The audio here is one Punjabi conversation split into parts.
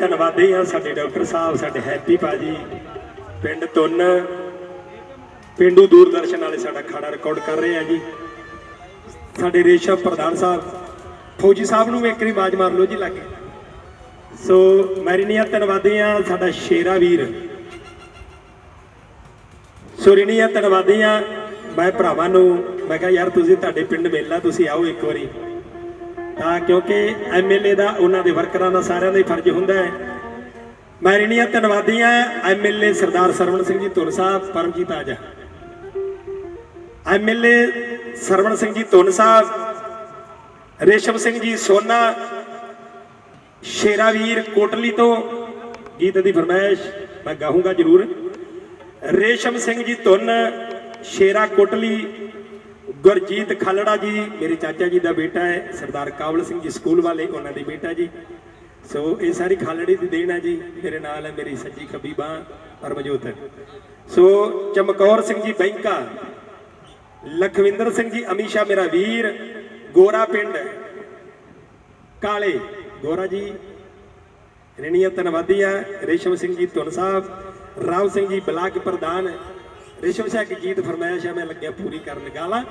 ਧੰਨਵਾਦੀ ਹਾਂ ਸਾਡੇ ਡਾਕਟਰ ਸਾਹਿਬ, ਸਾਡੇ ਹੈਪੀ ਭਾਜੀ, ਪਿੰਡ ਤੁੰਨ ਪਿੰਡੂ ਦੂਰਦਰਸ਼ਨ ਵਾਲੇ ਸਾਡਾ ਖਾੜਾ ਰਿਕਾਰਡ ਕਰ ਰਹੇ ਆ ਜੀ। ਸਾਡੇ ਰੇਸ਼ਮ ਪ੍ਰਧਾਨ ਸਾਹਿਬ, ਫੌਜੀ ਸਾਹਿਬ ਨੂੰ ਵੀ ਇੱਕ ਵਾਰੀ ਆਵਾਜ਼ ਮਾਰ ਲਓ ਜੀ ਲਾਗੇ ਸੋ ਮੈਰੀਨੀਆ ਧੰਨਵਾਦੀ ਆ ਸਾਡਾ ਸ਼ੇਰਾ ਵੀਰ। ਸੁਰਨੀਆ ਧੰਨਵਾਦੀ ਆ ਮੈਂ ਭਰਾਵਾਂ ਨੂੰ, ਮੈਂ ਕਿਹਾ ਯਾਰ ਤੁਸੀਂ ਤੁਹਾਡੇ ਪਿੰਡ ਮੇਲਾ, ਤੁਸੀਂ ਆਓ ਇੱਕ ਵਾਰੀ। ਤਾਂ ਕਿਉਂਕਿ ਐਮਐਲਏ ਦਾ, ਉਹਨਾਂ ਦੇ ਵਰਕਰਾਂ ਦਾ ਸਾਰਿਆਂ ਦਾ ਹੀ ਫਰਜ਼ ਹੁੰਦਾ ਹੈ। ਮੈਂ ਮੈਰੀਨੀਆ ਧੰਨਵਾਦੀ ਆ ਐਮਐਲਏ ਸਰਦਾਰ ਸਰਵਣ ਸਿੰਘ ਜੀ ਧੁਨ ਸਾਹਿਬ, ਪਰਮਜੀਤ ਆਜਾ। ਐਮਐਲਏ ਸਰਵਣ ਸਿੰਘ ਜੀ ਧੁਨ ਸਾਹਿਬ, ਰੇਸ਼ਮ ਸਿੰਘ ਜੀ ਸੋਨਾ, ਸ਼ੇਰਾਵੀਰ ਕੋਟਲੀ ਤੋਂ ਗੀਤ ਦੀ ਫਰਮਾਇਸ਼ ਮੈਂ ਗਾਉਂਗਾ ਜ਼ਰੂਰ। ਰੇਸ਼ਮ ਸਿੰਘ ਜੀ ਧੁਨ, ਸ਼ੇਰਾ ਕੋਟਲੀ ਗੁਰਜੀਤ ਖਾਲੜਾ ਜੀ, ਮੇਰੇ ਚਾਚਾ ਜੀ ਦਾ ਬੇਟਾ ਹੈ, ਸਰਦਾਰ ਕਾਬਲ ਸਿੰਘ ਜੀ ਸਕੂਲ ਵਾਲੇ, ਉਹਨਾਂ ਦੀ ਬੇਟਾ ਜੀ। ਸੋ ਇਹ ਸਾਰੀ ਖਾਲੜੇ ਦੀ ਦੇਣ ਹੈ ਜੀ, ਮੇਰੇ ਨਾਲ ਹੈ ਮੇਰੀ ਸੱਜੀ ਖੱਬੀ ਬਾਹ, ਪਰਮਜੋਤ। ਸੋ ਚਮਕੌਰ ਸਿੰਘ ਜੀ ਬੈਂਕਾ, ਲਖਵਿੰਦਰ ਸਿੰਘ ਜੀ ਅਮੀਸ਼ਾ ਮੇਰਾ ਵੀਰ, ਗੋਰਾ ਪਿੰਡ, ਕਾਲੇ। ਗੋਰਾ ਜੀ, ਰਣੀਆ ਧੰਨਵਾਦੀ ਆ ਰੇਸ਼ਮ ਸਿੰਘ ਜੀ ਧੁਨ ਸਾਹਿਬ, ਰਾਮ ਸਿੰਘ ਜੀ ਬਲਾਕ ਪ੍ਰਧਾਨ ਰਿਸ਼ਵ ਸਿੰਘ ਇੱਕ ਗੀਤ ਫਰਮਾਇਸ਼ ਹੈ ਮੈਂ ਲੱਗਿਆ ਪੂਰੀ ਕਰਨ ਗਾਲਾਂ।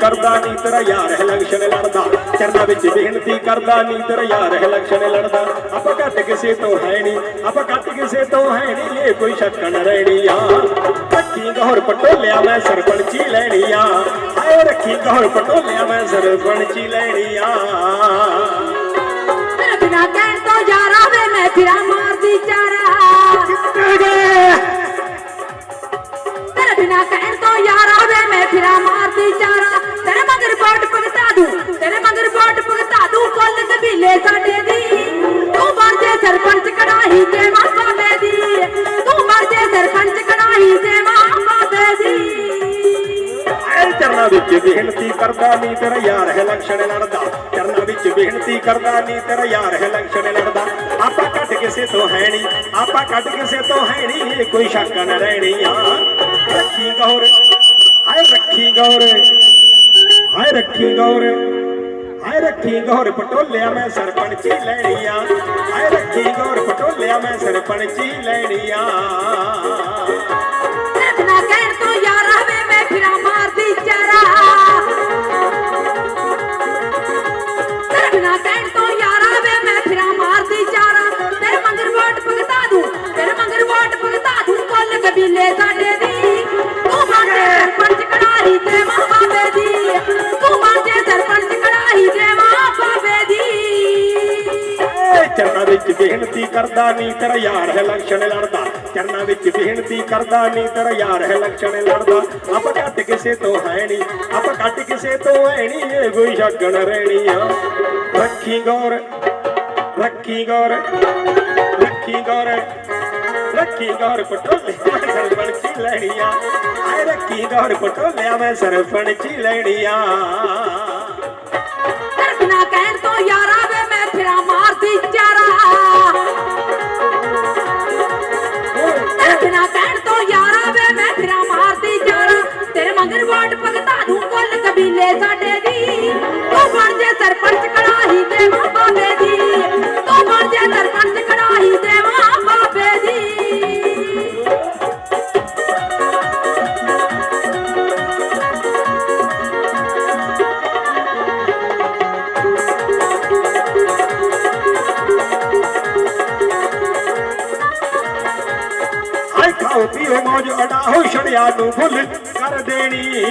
ਕਰਦਾ ਨਹੀਂ ਤੇਰਾ ਯਾਰ ਹੈ ਲੰਗਸ਼ਨ ਲੜਦਾ। ਚਰਨਾਂ ਵਿੱਚ ਬੇਨਤੀ ਕਰਦਾ ਨਹੀਂ ਤੇਰਾ ਯਾਰ ਹੈ ਲੰਗਸ਼ਨ ਲੜਦਾ। ਆਪਾਂ ਘੱਟ ਕਿਸੇ ਤੋਂ ਹੈ ਨਹੀਂ ਆਪਾਂ ਘੱਟ ਕਿਸੇ ਤੋਂ ਹੈ ਨਹੀਂ ਇਹ ਕੋਈ ਸ਼ੱਕ ਨਾ ਰਹਿਣੀ ਆ। ਰੱਖੀ ਗਹਰ ਪਟੋਲਿਆ ਮੈਂ ਸਰਪੰਚੀ ਲੈਣੀ ਆ। ਆਏ ਰੱਖੀ ਗਹਰ ਪਟੋਲਿਆ ਮੈਂ ਸਰਪੰਚੀ ਲੈਣੀ ਆ। ਤੇਰੇ ਬਿਨਾ ਕਹਿਣ ਤੋਂ ਯਾਰਾ ਵੇ ਮੈਂ ਫਿਰਾਂ ਮਾਰਦੀ ਚਾਰਾ। ਤੇਰੇ ਬਿਨਾ ਕਹਿਣ ਤੋਂ ਯਾਰਾ ਵੇ ਮੈਂ ਫਿਰਾਂ ਯਾਰ ਲੜਦਾ, ਚਰਨਾਂ ਵਿੱਚ ਬੇਨਤੀ ਕਰਦਾ ਨਹੀਂ ਤੇਰਾ ਯਾਰ ਹੈ ਲੰਗਸ਼ਨ ਲੜਦਾ। ਆਪਾਂ ਕੱਟ ਕਿਸੇ ਤੋਂ ਹੈ ਨਹੀਂ ਆਪਾਂ ਕੱਟ ਕਿਸੇ ਤੋਂ ਹੈ ਨਹੀਂ ਕੋਈ ਸ਼ੱਕ ਨਾ ਰਹਿਣੀ ਆ। ਰੱਖੀ ਗੌਰ, ਹਾਏ ਰੱਖੀ ਗੌਰ, ਹਾਏ ਰੱਖੀ ਗੌਰ, ਹਾਏ ਰੱਖੀ ਗੌਰ, ਪਟੋਲਿਆ ਮੈਂ ਸਰਪੰਚੀ ਲੈਣੀ ਆ। ਹਾਏ ਰੱਖੀ ਗੌਰ, ਪਟੋਲਿਆ ਮੈਂ ਸਰਪੰਚੀ ਲੈਣੀ ਆ। ਕਰਦਾ ਨਹੀਂ ਤੇਰਾ ਯਾਰ ਹੈ ਲੰਗਸ਼ਨ ਲੜਦਾ। ਚਰਨਾਂ ਵਿੱਚ ਬੇਨਤੀ ਕਰਦਾ ਨਹੀਂ ਤੇਰਾ ਯਾਰ ਹੈ ਲੰਗਸ਼ਨ ਲੜਦਾ। ਆਪਾਂ ਘੱਟ ਕਿਸੇ ਤੋਂ ਹੈ ਨਹੀਂ, ਆਪਾਂ ਘੱਟ ਕਿਸੇ ਤੋਂ ਹੈ ਨਹੀਂ, ਇਹ ਕੋਈ ਸ਼ੱਕ ਰਹਿਣੀ ਆ। ਰੱਖੀ ਗੌਰ ਰੱਖੀ ਗੌਰ ਰੱਖੀ ਗੌਰ ਰੱਖੀ ਗੌਰ ਪਟੋਲੇ ਮੈਂ ਸਰਪੰਚੀ ਲੈਣੀ ਆ। ਆਏ ਰੱਖੀ ਗੌਰ ਪਟੋਲਿਆ ਮੈਂ ਸਰਪਣ ਸਰਪੰਚੀ ਲੈਣੀ ਆ। ਅਡਾਹੋ ਨੂੰ ਫੁੱਲ ਕਰ ਦੇਣੀ।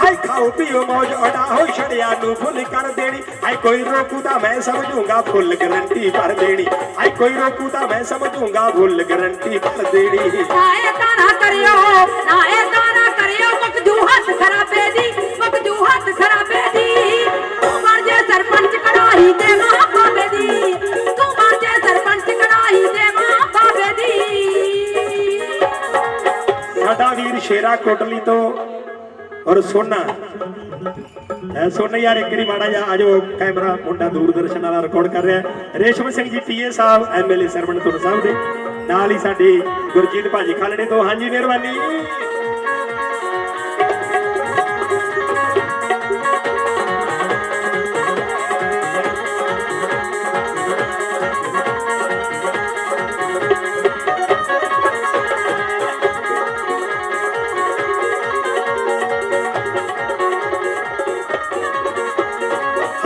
ਹਾਏ ਖਾਓ ਪੀਓ ਮੌਜ ਅਡਾਹੋ ਛੜਿਆ ਨੂੰ ਫੁੱਲ ਕਰ ਦੇਣੀ। ਹਾਏ ਕੋਈ ਰੋਕੂ ਤਾਂ ਮੈਂ ਸਮਝੂੰਗਾ ਫੁੱਲ ਗਰੰਟੀ ਭਰ ਦੇਣੀ। ਹਾਏ ਕੋਈ ਰੋਕੂ ਤਾਂ ਮੈਂ ਸਮਝੂੰਗਾ ਫੁੱਲ ਗਰੰਟੀ ਭਰ ਦੇਣੀ। ਨਾ ਏਦਾਂ ਕਰਿਓ ਕੋਟਲੀ ਤੋਂ ਔਰ ਸੋਨਾ। ਐ ਸੋਨਾ ਯਾਰ, ਇੱਕ ਵਾਰੀ ਮਾੜਾ ਜਿਹਾ ਆਜੋ ਕੈਮਰਾ ਮੁੰਡਾ ਦੂਰਦਰਸ਼ਨ ਵਾਲਾ ਰਿਕਾਰਡ ਕਰ ਰਿਹਾ। ਰੇਸ਼ਮ ਸਿੰਘ ਜੀ ਟੀਏ ਸਾਹਿਬ ਐਮਐਲਏ ਸਰਵਣ ਤੁਰ ਸਾਹਿਬ ਦੇ। ਨਾਲ ਹੀ ਸਾਡੇ ਗੁਰਜੀਤ ਭਾਜੀ ਖਾਲੜੇ ਤੋਂ। ਹਾਂਜੀ, ਮਿਹਰਬਾਨੀ।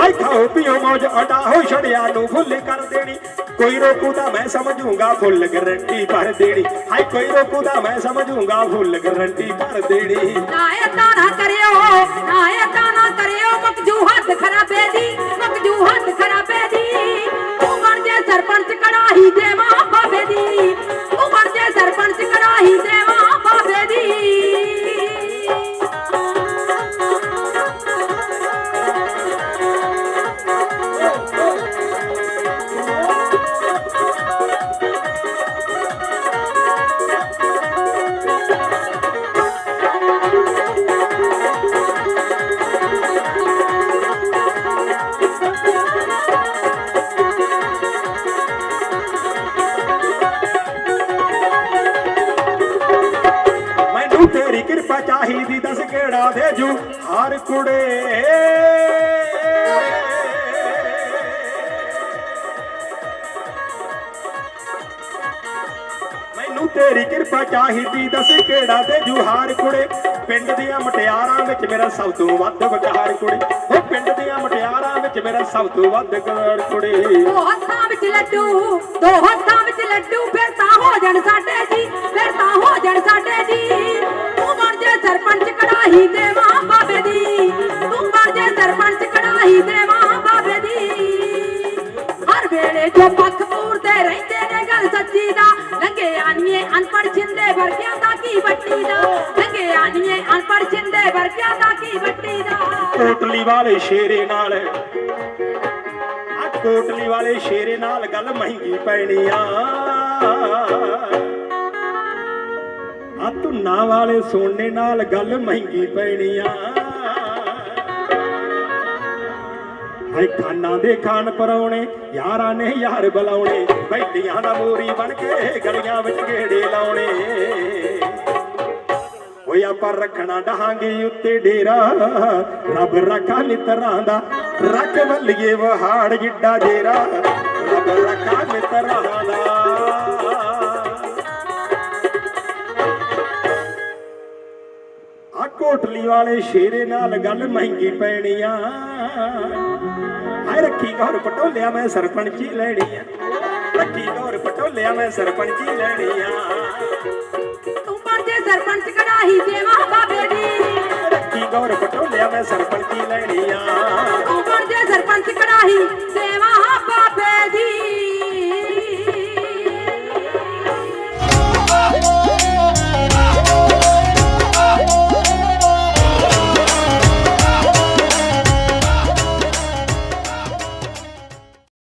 ਹਾਈ ਖਾਓ ਪੀਓ ਮੌਜ ਅਡਾ ਛੜਿਆ ਨੂੰ ਫੁੱਲ ਕਰ ਦੇਣੀ। ਕੋਈ ਰੋਕੂ ਤਾਂ ਮੈਂ ਸਮਝੂਗਾ ਫੁੱਲ ਗਰੰਟੀ ਭਰ ਦੇਣੀ। ਹਾਈ ਕੋਈ ਰੋਕੂ ਤਾਂ ਮੈਂ ਸਮਝੂੰਗਾ ਫੁੱਲ ਗਰੰਟੀ ਭਰ ਦੇਣੀ। ਨਾ ਏਦਾਂ ਕਰਿਓ, ਨਾ ਏਦਾਂ ਕਰਿਓ, ਮਕਜੂ ਹੱਥ ਖਰਾਬੇ ਦੀ। ਤੇਰੀ ਚਾਹੀਦੀ ਦੱਸ ਕਿਹੜਾ ਦੇ ਜੂ ਹਾਰ ਕੁੜੇ। ਮੈਨੂੰ ਤੇਰੀ ਕਿਰਪਾ ਚਾਹੀਦੀ ਦੱਸ ਕਿਹੜਾ ਦੇ ਜੂ ਹਾਰ ਕੁੜੇ। ਪਿੰਡ ਦੀਆਂ ਮਟਿਆਰਾਂ ਵਿੱਚ ਮੇਰਾ ਸਭ ਤੋਂ ਵੱਧ ਵਕਾਰ ਕੁੜੇ। ਉਹ ਪਿੰਡ ਦੀਆਂ ਮਟਿਆਰਾਂ ਵਿੱਚ ਮੇਰਾ ਸਭ ਤੋਂ ਵੱਧ ਵਕਾਰ ਕੁੜੇ। ਦੋ ਹੱਥਾਂ ਵਿੱਚ ਲੱਡੂ, ਦੋ ਹੱਥਾਂ ਵਿੱਚ ਲੱਡੂ, ਫਿਰ ਤਾਂ ਹੋ ਜਾਣ ਸਾਡੇ ਜੀ। ਵਰਗਿਆਂ ਦਾ ਕੀ ਵੱਟੀ ਦਾ? ਲੰਗੇ ਆਨੀਏ ਅਨਪੜ ਛਿੰਦੇ ਵਰਗਿਆਂ ਦਾ ਕੀ ਵੱਟੀ ਦਾ? ਕੋਟਲੀ ਵਾਲੇ ਸ਼ੇਰੇ ਨਾਲ। ਆ ਕੋਟਲੀ ਵਾਲੇ ਸ਼ੇਰੇ ਨਾਲ ਗੱਲ ਮਹਿੰਗੀ ਪੈਣੀ ਆ। ਆ ਧੁੰਨਾ ਵਾਲੇ ਸੋਨੇ ਨਾਲ ਗੱਲ ਮਹਿੰਗੀ ਪੈਣੀ ਆ। ਹਾਏ ਖਾਨਾ ਦੇ ਖਾਨ ਪਰੌਣੇ, ਯਾਰਾਂ ਨੇ ਯਾਰ ਬੁਲਾਉਣੇ, ਬੈਠੀਆਂ ਨਾ ਮੂਰੀ ਬਣ ਕੇ ਗਲੀਆਂ ਵਿੱਚ ਗੇੜੇ ਲਾਉਣੇ। ਓਏ ਆਪਾਂ ਰੱਖਣਾ ਡਹਾਂਗੇ ਉੱਤੇ ਡੇਰਾ, ਰੱਬ ਰੱਖਾ ਮਿੱਤਰਾਂ ਦਾ, ਰੱਖ ਵੱਲੀਏ ਵਹਾੜ ਜਿੱਡਾ ਡੇਰਾ ਰੱਬ ਰੱਖਾ ਮਿੱਤਰਾਂ ਦਾ। ਕੋਟਲੀ ਵਾਲੇ ਸ਼ੇਰੇ ਨਾਲ ਗੱਲ ਮਹਿੰਗੀ ਪੈਣੀ ਆ। ਹਾਏ ਰੱਖੀ ਘਰ ਪਟੋਲਿਆ ਮੈਂ ਸਰਪੰਚੀ ਲੈਣੀ ਆ। ਰੱਖੀ ਘਰ ਪਟੋਲਿਆ ਮੈਂ ਸਰਪੰਚੀ ਲੈਣੀ ਆ। ਤੂੰ ਬਣ ਜੇ ਸਰਪੰਚ ਕੜਾਹੀ ਦੇਵਾ ਬਾਬੇ ਦੀ। ਰੱਖੀ ਗੌਰ ਪਟੋਲਿਆ ਮੈਂ ਸਰਪੰਚੀ ਲੈਣੀ ਆ। ਤੂੰ ਬਣ ਜੇ ਸਰਪੰਚ ਦੀ